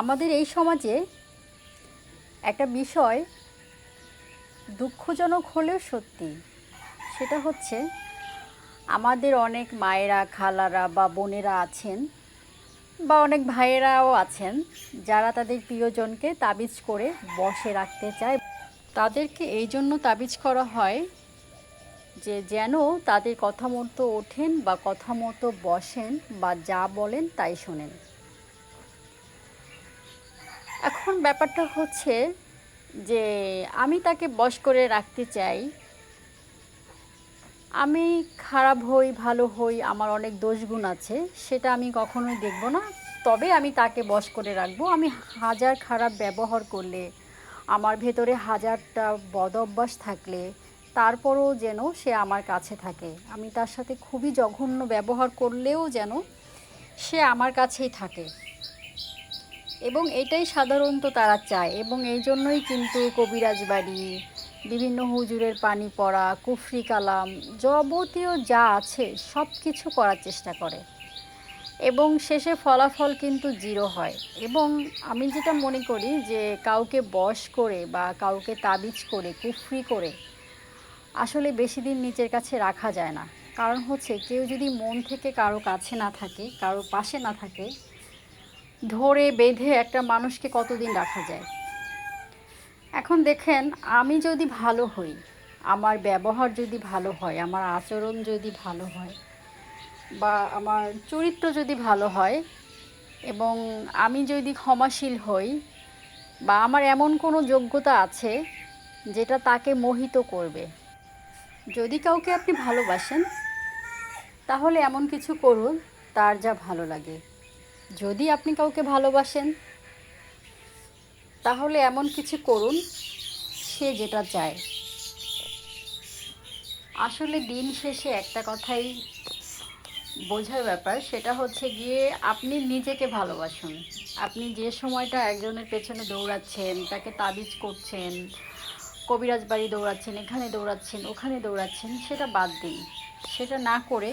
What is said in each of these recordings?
আমাদের এই সমাজে একটা বিষয় দুঃখজনক হলেও সত্যি। সেটা হচ্ছে আমাদের অনেক মায়েরা, খালারা বা বোনেরা আছেন বা অনেক ভাইয়েরাও আছেন যারা তাদের প্রিয়জনকে তাবিজ করে বসে রাখতে চায়। তাদেরকে এই জন্য তাবিজ করা হয় যে যেন তাদের কথা মতো ওঠেন বা কথা মতো বসেন বা যা বলেন তাই শোনেন। এখন ব্যাপারটা হচ্ছে যে আমি তাকে বশ করে রাখতে চাই। আমি খারাপ হই, ভালো হই, আমার অনেক দোষগুণ আছে, সেটা আমি কখনোই দেখব না। তবে আমি তাকে বশ করে রাখব। আমি হাজার খারাপ ব্যবহার করলে, আমার ভেতরে হাজারটা বদ অভ্যাস থাকলে, তারপরও যেন সে আমার কাছে থাকে। আমি তার সাথে খুবই জঘন্য ব্যবহার করলেও যেন সে আমার কাছেই থাকে। এবং এটাই সাধারণত তারা চায়। এবং এই জন্যই কিন্তু কবিরাজ বাড়ি, বিভিন্ন হুজুরের পানি পড়া, কুফরি কালাম যাবতীয় যা আছে সব কিছু করার চেষ্টা করে। এবং শেষে ফলাফল কিন্তু জিরো হয়। এবং আমি যেটা মনে করি যে কাউকে বশ করে বা কাউকে তাবিজ করে, কুফরি করে আসলে বেশি দিন নিজের কাছে রাখা যায় না। কারণ হচ্ছে কেউ যদি মন থেকে কারও কাছে না থাকে, কারও পাশে না থাকে ধরে বেঁধে একটা মানুষকে কতদিন রাখা যায়? এখন দেখেন, আমি যদি ভালো হই, আমার ব্যবহার যদি ভালো হয়, আমার আচরণ যদি ভালো হয়, বা আমার চরিত্র যদি ভালো হয়, এবং আমি যদি ক্ষমাশীল হই, বা আমার এমন কোনো যোগ্যতা আছে, যেটা তাকে মোহিত করবে। যদি কাউকে আপনি ভালোবাসেন, তাহলে এমন কিছু করুন, তার যা ভালো লাগে। যদি আপনি কাউকে ভালোবাসেন, তাহলে এমন কিছু করুন, সে যেটা চায়। আসলে দিন শেষে একটা কথাই বোঝার ব্যাপার, সেটা হচ্ছে গিয়ে আপনি নিজেকে ভালোবাসুন। আপনি যে সময়টা একজনের পেছনে দৌড়াচ্ছেন, তাকে তাবিজ করছেন, কবিরাজ বাড়ি দৌড়াচ্ছেন, এখানে দৌড়াচ্ছেন, ওখানে দৌড়াচ্ছেন, সেটা বাদ দিন। সেটা না করে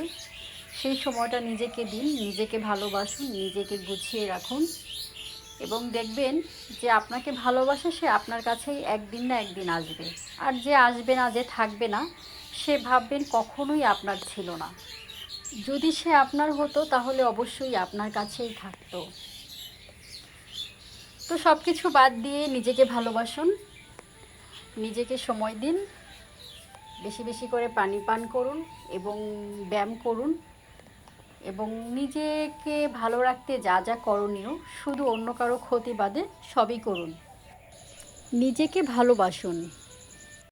সেই সময়টা নিজেকে দিন, নিজেকে ভালোবাসুন, নিজেকে গুছিয়ে রাখুন এবং দেখবেন যে আপনাকে ভালোবাসে সে আপনার কাছেই একদিন না একদিন আসবে। আর যে আসবে না, যে থাকবে না, সে ভাববেন কখনোই আপনার ছিল না। যদি সে আপনার হতো, তাহলে অবশ্যই আপনার কাছেই থাকতো। তো সব কিছু বাদ দিয়ে নিজেকে ভালোবাসুন, নিজেকে সময় দিন, বেশি বেশি করে পানি পান করুন এবং ব্যায়াম করুন। এবং নিজেকে ভালো রাখতে যা যা করণীয়, শুধু অন্য কারও ক্ষতি বাদে সবই করুন। নিজেকে ভালোবাসুন।